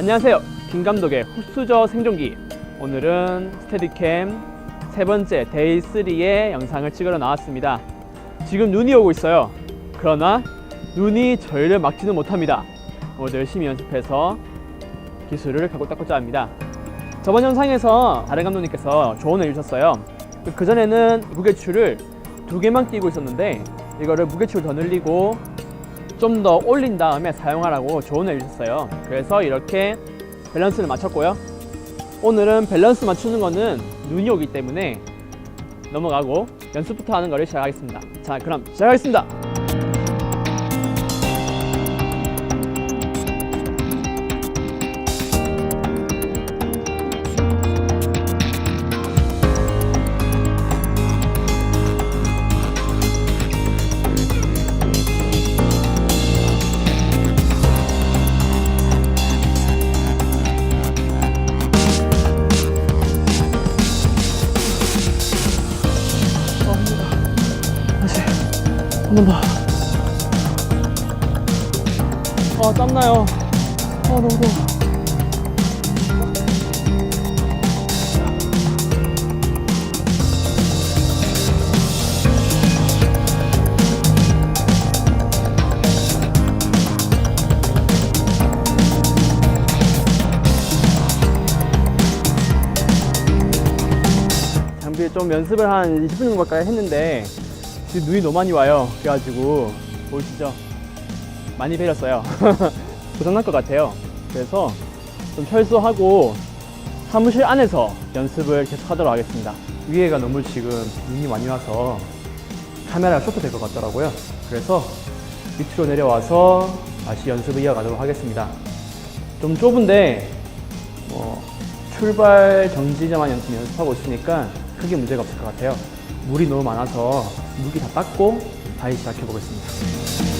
안녕하세요. 김 감독의 흡수저 생존기. 오늘은 스테디캠 세 번째 데이 3의 영상을 찍으러 나왔습니다. 지금 눈이 오고 있어요. 그러나 눈이 저희를 막지는 못합니다. 오늘 열심히 연습해서 기술을 갖고 닦고자 합니다. 저번 영상에서 다른 감독님께서 조언을 해주셨어요. 그 전에는 무게추를 두 개만 끼고 있었는데 이거를 무게추를 더 늘리고 좀 더 올린 다음에 사용하라고 조언을 해주셨어요. 그래서 이렇게 밸런스를 맞췄고요. 오늘은 밸런스 맞추는 거는 눈이 오기 때문에 넘어가고 연습부터 하는 거를 시작하겠습니다. 자, 그럼 시작하겠습니다. 한번 더. 아, 땀나요. 아, 너무 더워. 좀 연습을 한 20분 정도 가까이 했는데 지금 눈이 너무 많이 와요. 그래가지고 보이시죠? 많이 베렸어요. 고장날 것 같아요. 그래서 좀 철수하고 사무실 안에서 연습을 계속 하도록 하겠습니다. 위에가 너무 지금 눈이 많이 와서 카메라가 쇼트 될 것 같더라고요. 그래서 밑으로 내려와서 다시 연습을 이어가도록 하겠습니다. 좀 좁은데 뭐 출발 정지자만 연습 연습하고 있으니까 크게 문제가 없을 것 같아요. 물이 너무 많아서 물기 다 닦고 다시 시작해 보겠습니다.